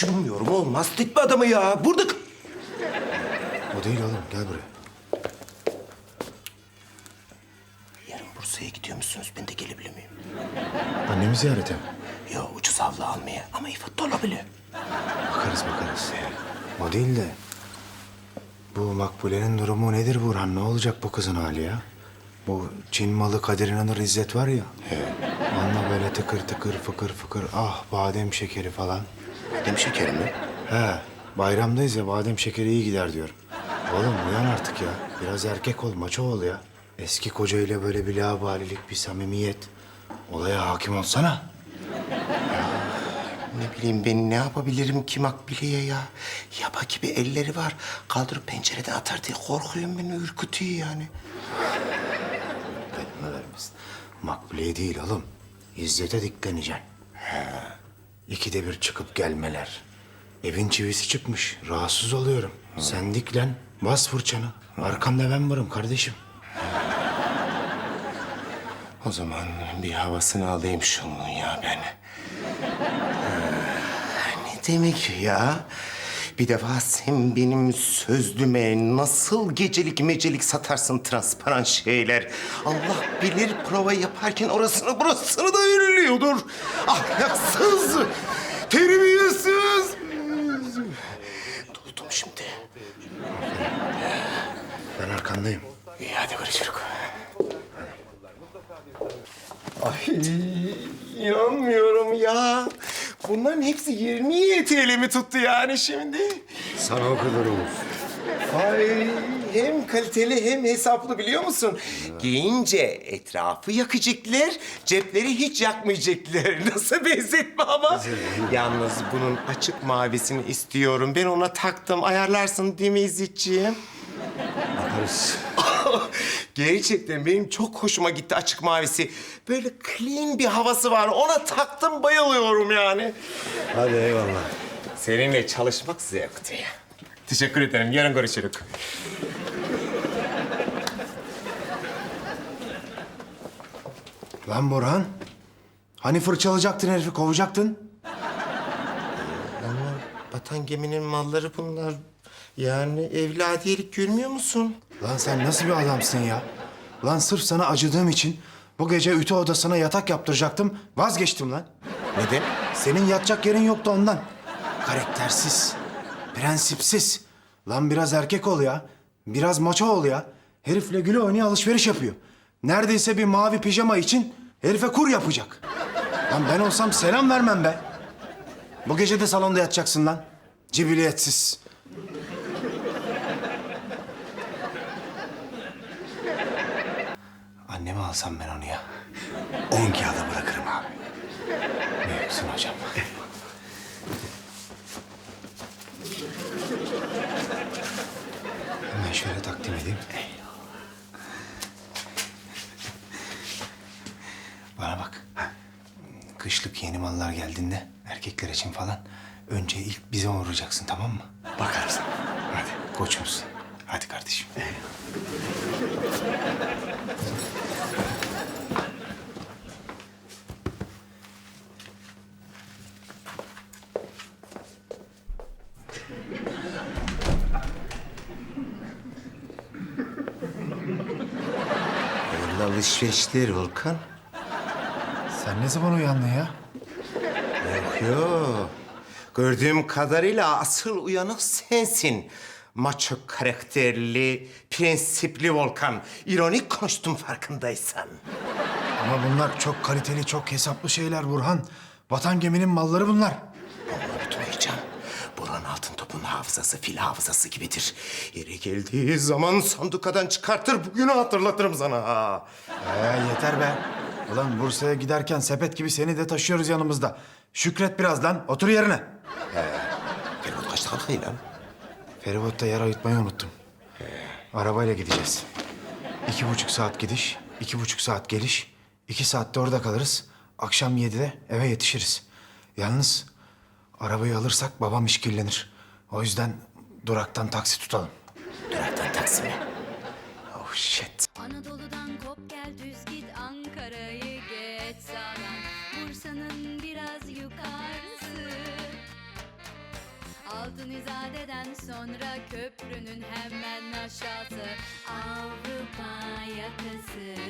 Taşınmıyorum olmaz. Gitme adamı ya. Burada... O değil oğlum gel buraya. Yarın Bursa'ya gidiyor musunuz? Ben de gelebilir miyim? Annemi ziyarete mi? Ya ucuz havlu almaya ama ifade olabilir. Bakarız bakarız. O değil de bu Makbule'nin durumu nedir Burhan? Ne olacak bu kızın hali ya? Bu Çin malı Kadir İnanır İzzet var ya. Onunla böyle tıkır tıkır fıkır fıkır ah badem şekeri falan. Badem şekeri mi? He bayramdayız ya badem şekeri iyi gider diyorum. Oğlum uyan artık ya. Biraz erkek ol maço ol ya. Eski kocayla böyle bir laubalilik bir samimiyet. Olaya hakim olsana. Ne bileyim ben ne yapabilirim ki Makbule'ye ya? Yaba gibi elleri var. Kaldırıp pencereden atar diye korkuyorum beni ürkütüyor yani. Kendine vermesin. Makbule'ye değil oğlum. İzzet'e dikleneceksin. İkide bir çıkıp gelmeler. Evin çivisi çıkmış. Rahatsız oluyorum. Sen diklen. Bas fırçanı. Arkanda ben varım kardeşim. O zaman bir havasını alayım şunun ya ben. Ee, ne demek ya? Bir defa sen benim sözlüme nasıl gecelik mecelik satarsın transparan şeyler. Allah bilir prova yaparken orasını burasını da ürülüyordur. Ahlaksız, terbiyesiz. Duydum şimdi. Ben arkandayım. İyi hadi görüşürüz. Ay inanmıyorum ya. Bunların hepsi 20 TL mi tuttu yani şimdi? Sana o kadar olur. Ay hem kaliteli hem hesaplı biliyor musun? Giyince etrafı yakacaklar, cepleri hiç yakmayacaklar. Nasıl benzetme ama? Yalnız bunun açık mavisini istiyorum. Ben ona taktım. Ayarlarsın değil mi İzzetciğim? Yaparız. Gerçekten benim çok hoşuma gitti açık mavisi. Böyle clean bir havası var. Ona taktım bayılıyorum yani. Hadi eyvallah. Seninle çalışmak zevkti. Teşekkür ederim. Yarın görüşürüz. Lan Burhan. Hani fırçalayacaktın herifi kovacaktın? Ama batan geminin malları bunlar. Yani evladiyelik görmüyor musun? Lan sen nasıl bir adamsın ya? Lan sırf sana acıdığım için bu gece ütü odasına yatak yaptıracaktım. Vazgeçtim lan. Neden? Senin yatacak yerin yoktu ondan. Karaktersiz, prensipsiz. Lan biraz erkek ol ya. Biraz maço ol ya. Herifle güle oynaya alışveriş yapıyor. Neredeyse bir mavi pijama için herife kur yapacak. Lan ben olsam selam vermem be. Bu gece de salonda yatacaksın lan. Cibiliyetsiz. Alsam ben onu ya. On kağıda bırakırım abi. Büyüksün hocam. Hemen şöyle takdim edeyim. Bana bak. Kışlık yeni mallar geldiğinde erkekler için falan önce ilk bize uğrayacaksın tamam mı? Bakarız. Hadi koçumuz. Hadi kardeşim. Hayırlı alışverişler Volkan. Sen ne zaman uyandın ya? Yok yok. Gördüğüm kadarıyla asıl uyanık sensin. Maço karakterli, prensipli Volkan. İronik konuştum farkındaysan. Ama bunlar çok kaliteli, çok hesaplı şeyler Burhan. Vatan geminin malları bunlar. Ama unutmayacağım. Burhan Altın Top'un hafızası fil hafızası gibidir. Yeri geldiği zaman sandukadan çıkartır, bugünü hatırlatırım sana. ha. Ee, yeter be. Ulan Bursa'ya giderken sepet gibi seni de taşıyoruz yanımızda. Şükret biraz lan, otur yerine. Ferhat kaçta kalkayım lan? Feribot'ta yer ayırtmayı unuttum. Arabayla gideceğiz. İki buçuk saat gidiş, iki buçuk saat geliş. İki saatte orada kalırız. Akşam yedide eve yetişiriz. Yalnız arabayı alırsak babam işkillenir. O yüzden duraktan taksi tutalım. Duraktan taksi mi? Oh shit. Anadolu'dan kop gel düz git Ankara'yı geç sağdan Bursa'nın biraz yukarısı Altın izadeden sonra köprünün hemen aşağısı Avrupa yakası